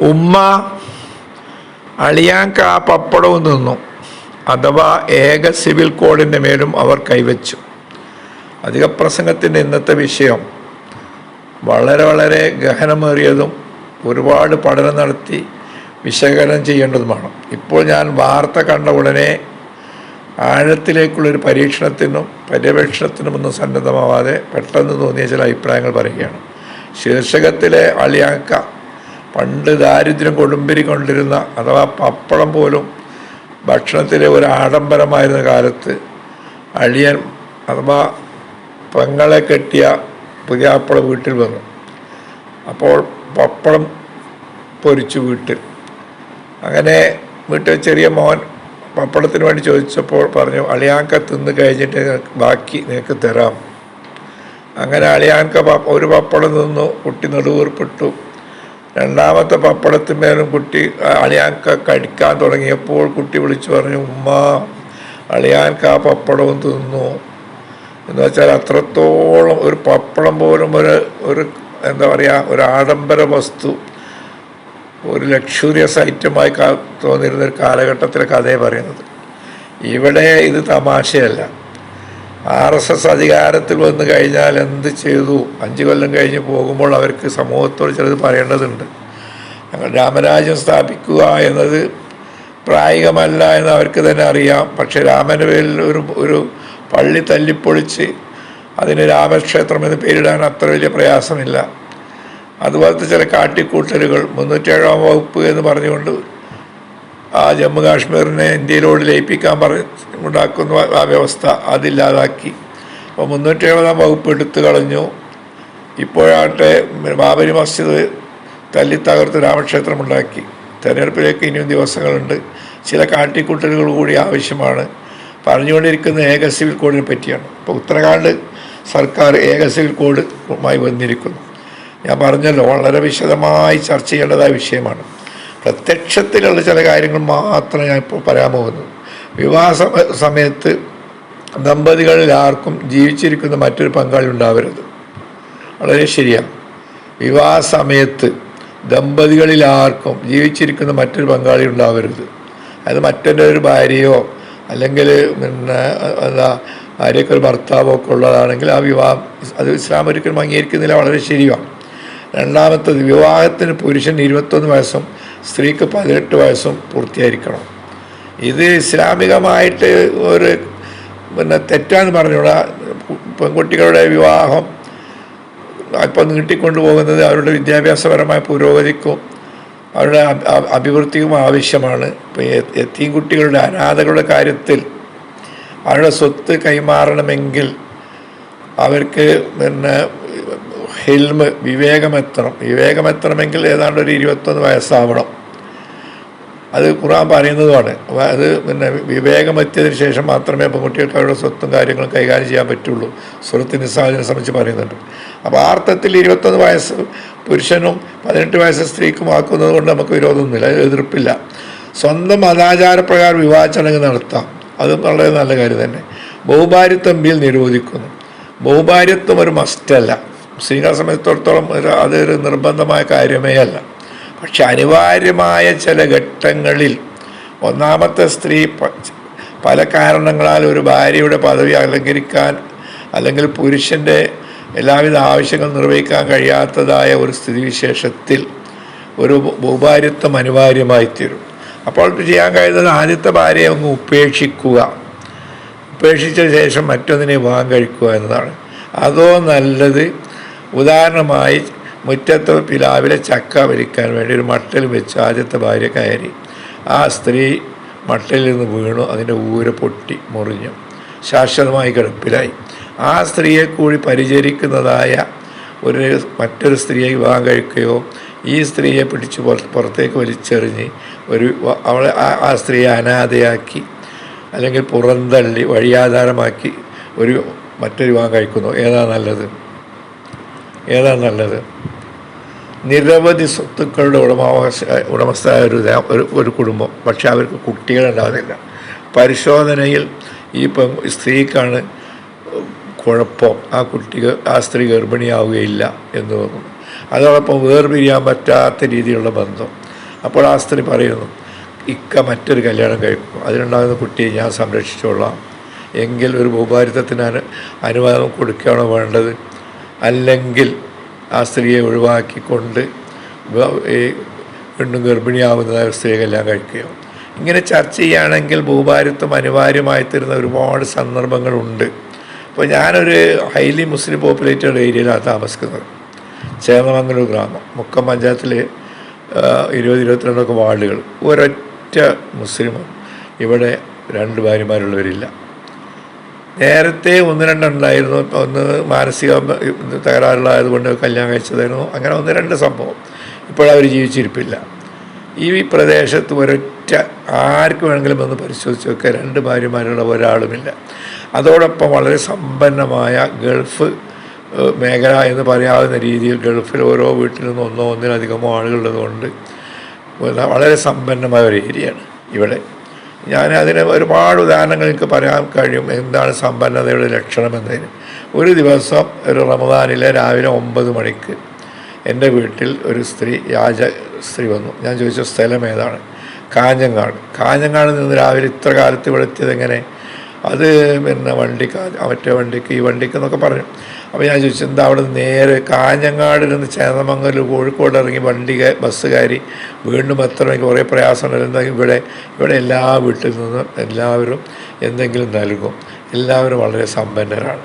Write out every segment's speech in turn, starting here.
ഉമ്മ അളിയാങ്ക പപ്പടവും നിന്നു അഥവാ ഏക സിവിൽ കോഡിന്റെ മേലും അവർ കൈവച്ചു. അധിക പ്രസംഗത്തിന്റെ ഇന്നത്തെ വിഷയം വളരെ വളരെ ഗഹനമേറിയതും ഒരുപാട് പഠനം നടത്തി വിശകലനം ചെയ്യേണ്ടതുമാണ്. ഇപ്പോൾ ഞാൻ വാർത്ത കണ്ട ഉടനെ ആഴത്തിലേക്കുള്ളൊരു പരീക്ഷണത്തിനും പര്യവേക്ഷണത്തിനുമൊന്നും സന്നദ്ധമാവാതെ പെട്ടെന്ന് തോന്നിയ ചില അഭിപ്രായങ്ങൾ പറയുകയാണ്. ശീർഷകത്തിലെ അളിയാക്ക പണ്ട് ദാരിദ്ര്യം കൊടുമ്പിരി കൊണ്ടിരുന്ന അഥവാ പപ്പടം പോലും ഭക്ഷണത്തിലെ ഒരു ആഡംബരമായിരുന്ന കാലത്ത് അളിയൻ അഥവാ പെങ്ങളെ കെട്ടിയ പുതിയാപ്പള വീട്ടിൽ വന്നു. അപ്പോൾ പപ്പടം പൊരിച്ചു വീട്ടിൽ. അങ്ങനെ വീട്ടിൽ ചെറിയ മോൻ പപ്പടത്തിന് വേണ്ടി ചോദിച്ചപ്പോൾ പറഞ്ഞു അളിയാങ്ക തിന്ന് കഴിഞ്ഞിട്ട് ബാക്കി നിനക്ക് തരാം. അങ്ങനെ അളിയാങ്ക പ- ഒരു പപ്പടം നിന്നു കുട്ടി നെടുവീർപ്പെട്ടു. രണ്ടാമത്തെ പപ്പടത്തിന്മേലും കുട്ടി അളിയാൻക്ക കടിക്കാൻ തുടങ്ങിയപ്പോൾ കുട്ടി വിളിച്ചു പറഞ്ഞു ഉമ്മ അളിയാൻക ആ പപ്പടവും തിന്നു. എന്ന് വെച്ചാൽ അത്രത്തോളം ഒരു പപ്പടം പോലും ഒരു ഒരു എന്താ പറയുക ഒരു ആഡംബര വസ്തു ഒരു ലക്ഷൂറിയസ് ഐറ്റമായി തോന്നിയിരുന്ന ഒരു കാലഘട്ടത്തിലെ കഥയെ പറയുന്നത്. ഇവിടെ ഇത് തമാശയല്ല. ആർ എസ് എസ് അധികാരത്തിൽ വന്നു കഴിഞ്ഞാൽ എന്ത് ചെയ്തു? അഞ്ച് കൊല്ലം കഴിഞ്ഞ് പോകുമ്പോൾ അവർക്ക് സമൂഹത്തോട് ചിലത് പറയേണ്ടതുണ്ട്. ഞങ്ങൾ രാമരാജ്യം സ്ഥാപിക്കുക എന്നത് പ്രായികമല്ല എന്ന് അവർക്ക് തന്നെ അറിയാം. പക്ഷെ രാമന്റെ പേരിൽ ഒരു ഒരു പള്ളി തല്ലിപ്പൊളിച്ച് അതിന് രാമക്ഷേത്രം എന്ന് പേരിടാൻ അത്ര വലിയ പ്രയാസമില്ല. അതുപോലത്തെ ചില കാട്ടിക്കൂട്ടലുകൾ മുന്നൂറ്റേഴാം വകുപ്പ് എന്ന് പറഞ്ഞുകൊണ്ട് ആ ജമ്മു കാശ്മീരിനെ ഇന്ത്യയിലോട് ലയിപ്പിക്കാൻ പറ ഉണ്ടാക്കുന്ന ആ വ്യവസ്ഥ അതില്ലാതാക്കി. അപ്പോൾ മുന്നൂറ്റി എഴുപതാം വകുപ്പ് എടുത്തു കളഞ്ഞു. ഇപ്പോഴാട്ടെ ബാബരി മസ്ജിദ് തല്ലി തകർത്ത് രാമക്ഷേത്രം ഉണ്ടാക്കി. തെരഞ്ഞെടുപ്പിലേക്ക് ഇനിയും ദിവസങ്ങളുണ്ട്. ചില കാട്ടിക്കൂട്ടലുകൾ കൂടി ആവശ്യമാണ്. പറഞ്ഞുകൊണ്ടിരിക്കുന്ന ഏക സിവിൽ കോഡിനെ പറ്റിയാണ്. ഇപ്പോൾ ഉത്തരാഖണ്ഡ് സർക്കാർ ഏക സിവിൽ കോഡുമായി വന്നിരിക്കുന്നു. ഞാൻ പറഞ്ഞല്ലോ വളരെ വിശദമായി ചർച്ച ചെയ്യേണ്ടതായ വിഷയമാണ്. പ്രത്യക്ഷത്തിലുള്ള ചില കാര്യങ്ങൾ മാത്രം ഞാൻ ഇപ്പോൾ പറയാൻ പോകുന്നത് വിവാഹ സമയത്ത് ദമ്പതികളിൽ ആർക്കും ജീവിച്ചിരിക്കുന്ന മറ്റൊരു പങ്കാളി ഉണ്ടാവരുത്. വളരെ ശരിയാണ് വിവാഹ സമയത്ത് ദമ്പതികളിൽ ആർക്കും ജീവിച്ചിരിക്കുന്ന മറ്റൊരു പങ്കാളി ഉണ്ടാവരുത്. അത് മറ്റൊരു ഒരു ഭാര്യയോ അല്ലെങ്കിൽ പിന്നെ എന്താ ഭാര്യയ്ക്ക് ഒരു ഭർത്താവോ ഒക്കെ ഉള്ളതാണെങ്കിൽ ആ വിവാഹം അത് ഇസ്ലാം ഒരിക്കലും അംഗീകരിക്കുന്നില്ല വളരെ ശരിയാണ് രണ്ടാമത്തത് വിവാഹത്തിന് പുരുഷൻ ഇരുപത്തൊന്ന് വയസ്സും സ്ത്രീക്ക് പതിനെട്ട് വയസ്സും പൂർത്തിയായിരിക്കണം ഇത് ഇസ്ലാമികമായിട്ട് ഒരു പിന്നെ തെറ്റാന്ന് പറഞ്ഞുകൂടാ. പെൺകുട്ടികളുടെ വിവാഹം ഇപ്പം നീട്ടിക്കൊണ്ടു പോകുന്നത് അവരുടെ വിദ്യാഭ്യാസപരമായ പുരോഗതിക്കും അവരുടെ അഭി- അഭി- അഭിവൃദ്ധിക്കും ആവശ്യമാണ്. ഇപ്പം എത്തിയും കുട്ടികളുടെ അനാഥകളുടെ കാര്യത്തിൽ അവരുടെ സ്വത്ത് കൈമാറണമെങ്കിൽ അവർക്ക് പിന്നെ ഹിൽമ് വിവേകമെത്തണം. വിവേകമെത്തണമെങ്കിൽ ഏതാണ്ട് ഒരു ഇരുപത്തൊന്ന് വയസ്സാവണം. അത് ഖുർആൻ പറയുന്നതുമാണ്. അത് പിന്നെ വിവേകമെത്തിയതിന് ശേഷം മാത്രമേ പെൺകുട്ടികൾക്ക് അവരുടെ സ്വത്തും കാര്യങ്ങളും കൈകാര്യം ചെയ്യാൻ പറ്റുള്ളൂ. സുഹൃത്ത് നിസ്സാദിനെ സംബന്ധിച്ച് പറയുന്നുണ്ട്. അപ്പോൾ ആ അർത്ഥത്തിൽ ഇരുപത്തൊന്ന് വയസ്സ് പുരുഷനും പതിനെട്ട് വയസ്സ് സ്ത്രീക്കും ആക്കുന്നത് കൊണ്ട് നമുക്ക് വിരോധമൊന്നുമില്ല. എതിർപ്പില്ല. സ്വന്തം മതാചാരപ്രകാരം വിവാഹ ചടങ്ങ് നടത്താം. അത് വളരെ നല്ല കാര്യം തന്നെ. ബഹുഭാര്യത്വം ബിൽ നിരോധിക്കുന്നു. ബഹുഭാര്യത്വം ഒരു മസ്റ്റല്ല സ്ത്രീകളെ സംബന്ധിച്ചിടത്തോളം അതൊരു നിർബന്ധമായ കാര്യമേ അല്ല. പക്ഷെ അനിവാര്യമായ ചില ഘട്ടങ്ങളിൽ ഒന്നാമത്തെ സ്ത്രീ പല കാരണങ്ങളാൽ ഒരു ഭാര്യയുടെ പദവി അലങ്കരിക്കാൻ അല്ലെങ്കിൽ പുരുഷന്റെ എല്ലാവിധ ആവശ്യങ്ങൾ നിർവഹിക്കാൻ കഴിയാത്തതായ ഒരു സ്ഥിതിവിശേഷത്തിൽ ഒരു ഭൂഭാര്യത്വം അനിവാര്യമായി തീരും അപ്പോൾ ചെയ്യാൻ കഴിയുന്നത് ആദ്യത്തെ ഭാര്യയെ അങ്ങ് ഉപേക്ഷിക്കുക. ഉപേക്ഷിച്ച ശേഷം മറ്റൊന്നിനെ വിവാഹം കഴിക്കുക എന്നതാണ്. അതോ നല്ലത് ഉദാഹരണമായി മുറ്റത്ത് പിലാവിലെ ചക്ക വലിക്കാൻ വേണ്ടി ഒരു മട്ടിൽ വെച്ച് ആദ്യത്തെ ഭാര്യ കയറി. ആ സ്ത്രീ മട്ടിൽ നിന്ന് വീണു അതിന്റെ ഊര പൊട്ടി മുറിഞ്ഞു. ശാശ്വതമായി കിടപ്പിലായി ആ സ്ത്രീയെ കൂടി പരിചരിക്കുന്നതായ ഒരു മറ്റൊരു സ്ത്രീയെ വിവാഹം കഴിക്കുകയോ ഈ സ്ത്രീയെ പിടിച്ച് പുറ- പുറത്തേക്ക് വലിച്ചെറിഞ്ഞ് ഒരു അവളെ ആ സ്ത്രീയെ അനാഥയാക്കി അല്ലെങ്കിൽ പുറന്തള്ളി വഴിയാധാരമാക്കി ഒരു മറ്റൊരു വിവാഹം കഴിക്കുന്നു. ഏതാ നല്ലത്? ഏതാ നല്ലത്? നിരവധി സ്വത്തുക്കളുടെ ഉടമാവകാശ ഉടമസ്ഥരായ ഒരു ഒരു കുടുംബം. പക്ഷെ അവർക്ക് കുട്ടികളുണ്ടാകുന്നില്ല. പരിശോധനയിൽ ഈ പെൺ സ്ത്രീക്കാണ് കുഴപ്പം. ആ കുട്ടി ആ സ്ത്രീ ഗർഭിണിയാവുകയില്ല എന്ന് തോന്നുന്നു. അതോടൊപ്പം വേർപിരിയാൻ പറ്റാത്ത രീതിയിലുള്ള ബന്ധം. അപ്പോൾ ആ സ്ത്രീ പറയുന്നു ഇക്ക മറ്റൊരു കല്യാണം കഴിക്കും. അതിനുണ്ടാകുന്ന കുട്ടിയെ ഞാൻ സംരക്ഷിച്ചോളാം. എങ്കിൽ ഒരു ഭൂഭാരിത്വത്തിന് അനു അനുവാദം കൊടുക്കുകയാണോ വേണ്ടത്? അല്ലെങ്കിൽ ആ സ്ത്രീയെ ഒഴിവാക്കിക്കൊണ്ട് ഈ പെണ്ണും ഗർഭിണിയാവുന്നതായ ഒരു കഴിക്കുകയോ. ഇങ്ങനെ ചർച്ച ചെയ്യുകയാണെങ്കിൽ ഭൂഭാരിത്വം അനിവാര്യമായി തരുന്ന ഒരുപാട് സന്ദർഭങ്ങളുണ്ട്. അപ്പോൾ ഞാനൊരു ഹൈലി മുസ്ലിം പോപ്പുലേറ്റഡ് ഏരിയയിലാണ് താമസിക്കുന്നത്. ചേന്നമംഗലൂർ ഗ്രാമം. മുക്കം പഞ്ചായത്തിൽ ഇരുപത് ഇരുപത്തിരണ്ടൊക്കെ വാർഡുകൾ. ഒരൊറ്റ മുസ്ലിം ഇവിടെ രണ്ട് ഭാര്യമാരുള്ളവരില്ല. നേരത്തെ ഒന്ന് രണ്ടുണ്ടായിരുന്നു ഒന്ന് മാനസിക തകരാറുള്ളതായതുകൊണ്ട് കല്യാണം കഴിച്ചതായിരുന്നു. അങ്ങനെ ഒന്ന് രണ്ട് സംഭവം ഇപ്പോഴവർ ജീവിച്ചിരിപ്പില്ല. ഈ പ്രദേശത്ത് ഒരൊറ്റ ആർക്ക് വേണമെങ്കിലും ഒന്ന് പരിശോധിച്ച് നോക്കുക രണ്ട് ഭാര്യമാരുള്ള ഒരാളുമില്ല. അതോടൊപ്പം വളരെ സമ്പന്നമായ ഗൾഫ് മേഖല എന്ന് പറയാവുന്ന രീതിയിൽ ഗൾഫിൽ ഓരോ വീട്ടിൽ ഒന്നോ ഒന്നിലധികമോ ആളുകളുള്ളതുകൊണ്ട് വളരെ സമ്പന്നമായ ഒരു ഏരിയയാണ് ഇവിടെ. ഞാൻ അതിന് ഒരുപാട് ഉദാഹരണങ്ങൾ എനിക്ക് പറയാൻ കഴിയും. എന്താണ് സമ്പന്നതയുടെ ലക്ഷണം എന്നതിന്. ഒരു ദിവസം ഒരു റമദാനിലെ രാവിലെ ഒമ്പത് മണിക്ക് എന്റെ വീട്ടിൽ ഒരു സ്ത്രീ യാച സ്ത്രീ വന്നു. ഞാൻ ചോദിച്ച സ്ഥലം ഏതാണ്? കാഞ്ഞങ്ങാട്. കാഞ്ഞങ്ങാട് നിന്ന് രാവിലെ ഇത്ര കാലത്ത് ഇവിടെ എത്തിയത് എങ്ങനെ? അത് പിന്നെ വണ്ടിക്ക് അവറ്റ വണ്ടിക്ക് ഈ വണ്ടിക്ക് എന്നൊക്കെ പറഞ്ഞു അപ്പോൾ ഞാൻ ചോദിച്ചു എന്താ അവിടെ നേരെ കാഞ്ഞങ്ങാടിൽ നിന്ന് ചേന്നമംഗലം കോഴിക്കോട് ഇറങ്ങി വണ്ടി ബസ് കയറി വീണ്ടും എത്ര മണിക്ക് കുറേ പ്രയാസമുണ്ടായിരുന്നു ഇവിടെ ഇവിടെ എല്ലാ വീട്ടിൽ നിന്നും എല്ലാവരും എന്തെങ്കിലും നൽകും. എല്ലാവരും വളരെ സമ്പന്നരാണ്.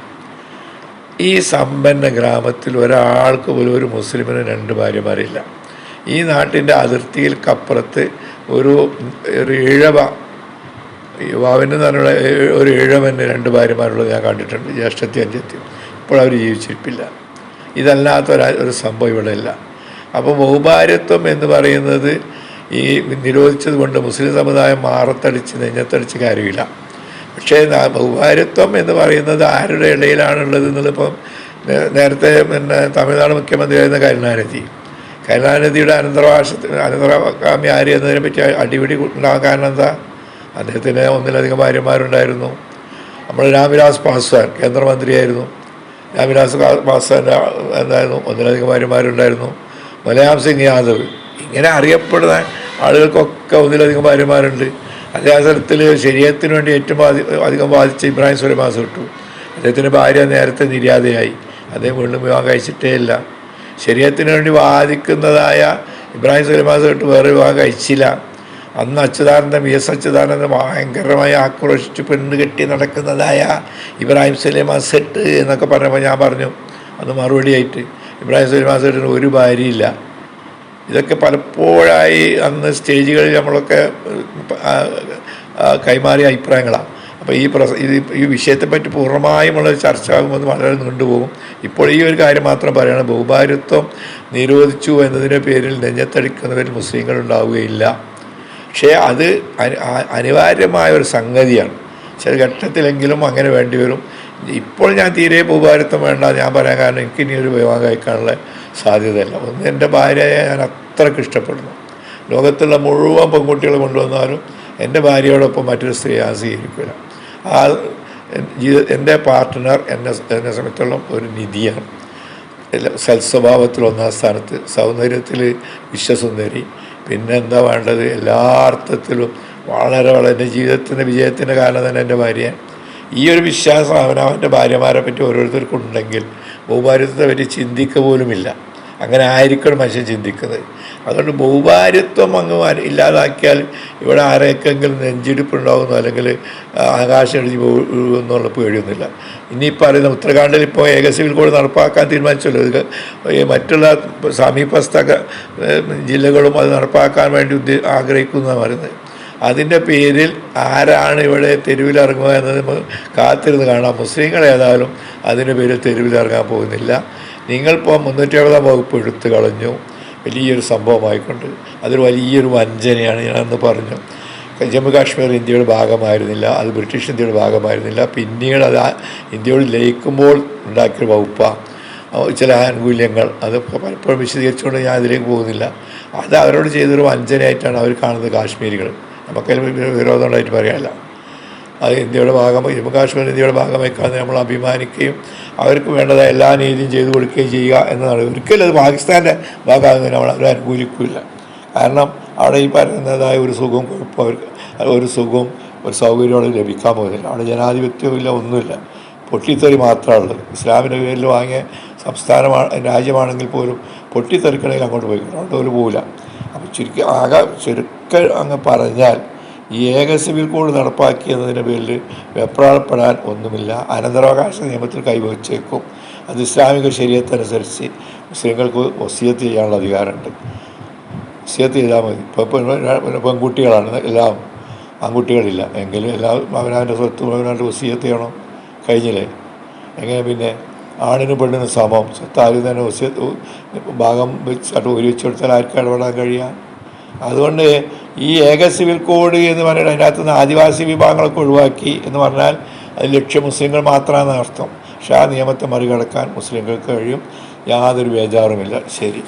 ഈ സമ്പന്ന ഗ്രാമത്തിൽ ഒരാൾക്ക് പോലും ഒരു മുസ്ലിമിന് രണ്ട് ഭാര്യമാരില്ല. ഈ നാട്ടിന്റെ അതിർത്തിയിൽക്കപ്പുറത്ത് ഒരു ഒരു ഇഴവ യുവാവിന് തന്നെ ഒരു ഇഴവന് രണ്ട് ഭാര്യമാരുള്ളത് ഞാൻ കണ്ടിട്ടുണ്ട് ജ്യേഷ്ഠത്തി അഞ്ചത്തി ഇപ്പോൾ അവർ ജീവിച്ചിരിപ്പില്ല ഇതല്ലാത്ത ഒരു ഒരു സംഭവം ഇവിടെ ഇല്ല അപ്പോൾ ബഹുഭാര്യത്വം എന്ന് പറയുന്നത് ഈ നിരോധിച്ചത് കൊണ്ട് മുസ്ലിം സമുദായം മാറത്തടിച്ച് നെഞ്ഞത്തടിച്ച് കാര്യമില്ല പക്ഷേ ബഹുഭാര്യത്വം എന്ന് പറയുന്നത് ആരുടെ ഇടയിലാണുള്ളത് എന്നുള്ളപ്പം നേരത്തെ പിന്നെ തമിഴ്നാട് മുഖ്യമന്ത്രിയായിരുന്ന കരുണാനിധി കരുണാനിധിയുടെ അനന്തരവാസത്തിന് അനന്തരകാമി ആര് എന്നതിനെ പറ്റി അടിപിടി ഉണ്ടാകാൻ എന്താ അദ്ദേഹത്തിന് ഒന്നിലധികം ഭാര്യമാരുണ്ടായിരുന്നു. നമ്മൾ രാംവിലാസ് പാസ്വാൻ കേന്ദ്രമന്ത്രിയായിരുന്നു. രാംവിലാസ് പാസ്വാന്റെ എന്തായിരുന്നു ഒന്നിലധികം ഭാര്യമാരുണ്ടായിരുന്നു. മലയാം സിംഗ് യാദവ് ഇങ്ങനെ അറിയപ്പെടുന്ന ആളുകൾക്കൊക്കെ ഒന്നിലധികം ഭാര്യമാരുണ്ട്. അദ്ദേഹത്തിൽ ശരീരത്തിന് വേണ്ടി ഏറ്റവും അധികം ബാധിച്ച ഇബ്രാഹിം സുലൈമാസ് കിട്ടു അദ്ദേഹത്തിന്റെ ഭാര്യ നേരത്തെ നിര്യാതയായി. അദ്ദേഹം വീണ്ടും വിവാഹം കഴിച്ചിട്ടേ ഇല്ല. ശരീരത്തിന് വേണ്ടി ബാധിക്കുന്നതായ ഇബ്രാഹിം സുലൈമാസ് കിട്ടു വേറെ വിവാഹം കഴിച്ചില്ല. അന്ന് അച്യുതാനന്ദൻ വി എസ് അച്യുതാനന്ദൻ ഭയങ്കരമായി ആക്രോശിച്ച് പെണ്ണ് കെട്ടി നടക്കുന്നതായ ഇബ്രാഹിം സലീമാ സെറ്റ് എന്നൊക്കെ പറഞ്ഞപ്പോൾ ഞാൻ പറഞ്ഞു അത് മറുപടിയായിട്ട് ഇബ്രാഹിം സലീമാ സെറ്റിന് ഒരു ഭാര്യയില്ല. ഇതൊക്കെ പലപ്പോഴായി അന്ന് സ്റ്റേജുകളിൽ നമ്മളൊക്കെ കൈമാറിയ അഭിപ്രായങ്ങളാണ്. അപ്പോൾ ഈ പ്രസ ഇത് ഈ വിഷയത്തെപ്പറ്റി പൂർണമായുമുള്ള ഒരു ചർച്ച ആകുമ്പോൾ വളരെ നീണ്ടുപോകും. ഇപ്പോൾ ഈ ഒരു കാര്യം മാത്രം പറയുകയാണ് ബഹുഭാര്യത്വം നിരോധിച്ചു എന്നതിന്റെ പേരിൽ നെഞ്ഞത്തടിക്കുന്നവരിൽ മുസ്ലിങ്ങൾ ഉണ്ടാവുകയില്ല. പക്ഷേ അത് അനിവാര്യമായ ഒരു സംഗതിയാണ്. ചില ഘട്ടത്തിലെങ്കിലും അങ്ങനെ വേണ്ടി വരും. ഇപ്പോൾ ഞാൻ തീരെ ഭൂഭാരത്വം വേണ്ട. ഞാൻ പറയാൻ കാരണം എനിക്ക് ഇനി ഒരു വിവാഹം കഴിക്കാനുള്ള സാധ്യതയില്ല. ഒന്ന് എന്റെ ഭാര്യയെ ഞാൻ അത്രയ്ക്ക് ഇഷ്ടപ്പെടുന്നു. ലോകത്തുള്ള മുഴുവൻ പെൺകുട്ടികൾ കൊണ്ടുവന്നാലും എന്റെ ഭാര്യയോടൊപ്പം മറ്റൊരു സ്ത്രീ ഞാൻ സ്വീകരിക്കില്ല. ആ എന്റെ പാർട്ട്ണർ എന്നെ എന്നെ സംബന്ധിച്ചോളം ഒരു നിധിയാണ്. സൽസ്വഭാവത്തിൽ ഒന്നാം സ്ഥാനത്ത് സൗന്ദര്യത്തിൽ വിശ്വസുന്ദരി പിന്നെ എന്താ വേണ്ടത്? എല്ലാ അർത്ഥത്തിലും വളരെ വളരെ എന്റെ ജീവിതത്തിന്റെ വിജയത്തിന്റെ കാരണം തന്നെ എന്റെ ഭാര്യ ഈ ഒരു വിശ്വാസം അവനവന്റെ ഭാര്യമാരെ പറ്റി ഓരോരുത്തർക്കുണ്ടെങ്കിൽ ബഹുഭാര്യത്തെ പറ്റി ചിന്തിക്കുക പോലുമില്ല. അങ്ങനെ ആയിരിക്കണം മനുഷ്യൻ ചിന്തിക്കുന്നത്. അതുകൊണ്ട് ബഹുഭാര്യത്വം അങ്ങ് ഇല്ലാതാക്കിയാൽ ഇവിടെ ആരെയൊക്കെങ്കിലും നെഞ്ചിടിപ്പുണ്ടാകുന്നു അല്ലെങ്കിൽ ആകാശം എഴുതി പോകുന്നുള്ള പേടിയൊന്നുമില്ല. ഇനിയിപ്പോൾ അറിയുന്ന ഉത്തരാഖണ്ഡിൽ ഇപ്പോൾ ഏക സിവിൽ കോഡ് നടപ്പാക്കാൻ തീരുമാനിച്ചല്ലോ. ഇത് മറ്റുള്ള സമീപസ്ഥ ജില്ലകളും അത് നടപ്പാക്കാൻ വേണ്ടി ആഗ്രഹിക്കുന്നതാണ് പറയുന്നത്. അതിന്റെ പേരിൽ ആരാണ് ഇവിടെ തെരുവിലിറങ്ങുക എന്നത് കാത്തിരുന്ന് കാണാം. മുസ്ലിങ്ങൾ ഏതായാലും അതിന്റെ പേരിൽ തെരുവിലിറങ്ങാൻ പോകുന്നില്ല. നിങ്ങളിപ്പോൾ മുന്നൂറ്റി എഴുപതാം വകുപ്പ് എടുത്തു കളഞ്ഞു. വലിയൊരു സംഭവമായിക്കൊണ്ട്. അതൊരു വലിയൊരു വഞ്ചനയാണ് ഞാനന്ന് പറഞ്ഞു. ജമ്മു കാശ്മീർ ഇന്ത്യയുടെ ഭാഗമായിരുന്നില്ല അത് ബ്രിട്ടീഷ് ഇന്ത്യയുടെ ഭാഗമായിരുന്നില്ല. പിന്നീട് അത് ഇന്ത്യയോട് ലയിക്കുമ്പോൾ ഉണ്ടാക്കിയ വകുപ്പാണ് ചില ആനുകൂല്യങ്ങൾ. അത് പലപ്പോഴും വിശദീകരിച്ചുകൊണ്ട് ഞാൻ അതിലേക്ക് പോകുന്നില്ല. അത് അവരോട് ചെയ്തൊരു വഞ്ചനയായിട്ടാണ് അവർ കാണുന്നത് കാശ്മീരികൾ. നമുക്കതിൽ വിരോധം ഉണ്ടായിട്ട് പറയാനില്ല. അത് ഇന്ത്യയുടെ ഭാഗമായി ജമ്മു കാശ്മീർ ഇന്ത്യയുടെ ഭാഗമായി കാണുന്നത് നമ്മൾ അഭിമാനിക്കുകയും അവർക്ക് വേണ്ടതായ എല്ലാ നീതിയും ചെയ്തു കൊടുക്കുകയും ചെയ്യുക എന്നതാണ്. ഒരിക്കലും അത് പാകിസ്ഥാന്റെ ഭാഗമാകുന്നതിന് നമ്മൾ അവർ അനുകൂലിക്കില്ല. കാരണം അവിടെ ഈ പറയുന്നതായ ഒരു സുഖവും കുഴപ്പം അവർക്ക് ഒരു സുഖവും ഒരു സൗകര്യവും അവിടെ ലഭിക്കാൻ പോകുന്നില്ല. അവിടെ ജനാധിപത്യവും ഇല്ല ഒന്നുമില്ല. പൊട്ടിത്തെറി മാത്രമേ ഉള്ളൂ. ഇസ്ലാമിന്റെ പേരിൽ വാങ്ങിയ സംസ്ഥാനമാണ് രാജ്യമാണെങ്കിൽ പോലും പൊട്ടിത്തെറിക്കണമെങ്കിൽ അങ്ങോട്ട് പോയി. അതുകൊണ്ട് ഒരു പോകില്ല അപ്പോൾ ചുരുക്കി ആകെ ചുരുക്കം അങ്ങ് പറഞ്ഞാൽ ഈ ഏക സിവിൽ കോഡ് നടപ്പാക്കിയതിന്റെ പേരിൽ വെപ്രാളപ്പെടാൻ ഒന്നുമില്ല. അനന്തരാവകാശ നിയമത്തിൽ കൈവച്ചേക്കും. അത് ഇസ്ലാമിക ശരീരത്തനുസരിച്ച് മുസ്ലിങ്ങൾക്ക് ഒസിയത്ത് ചെയ്യാനുള്ള അധികാരമുണ്ട്. ഒസിയത്ത് ചെയ്താൽ മതി. ഇപ്പോൾ പെൺകുട്ടികളാണ്. എല്ലാം ആൺകുട്ടികളില്ല. എങ്കിലും എല്ലാവരും അവനവന്റെ സ്വത്ത് അവനവന്റെ ഒസിയത്ത് ചെയ്യണം. കഴിഞ്ഞില്ലേ? എങ്ങനെ പിന്നെ ആണിനും പെണ്ണിനും സമം. സ്വത്ത് ആരും തന്നെ ഒസിയത്ത് ഭാഗം വെച്ചിട്ട് അത് വെച്ച് കൊടുത്താൽ ആർക്കും ഇടപെടാൻ കഴിയുക? അതുകൊണ്ട് ഈ ഏക സിവിൽ കോഡ് എന്ന് പറയുന്നത് അതിനകത്ത് നിന്ന് ആദിവാസി വിഭാഗങ്ങളൊക്കെ ഒഴിവാക്കി എന്ന് പറഞ്ഞാൽ അത് ലക്ഷ്യം മുസ്ലിങ്ങൾ മാത്രമാണ് അർത്ഥം പക്ഷേ ആ നിയമത്തെ മറികടക്കാൻ മുസ്ലിങ്ങൾക്ക് കഴിയും. യാതൊരു ബേജാറുമില്ല. ശരി.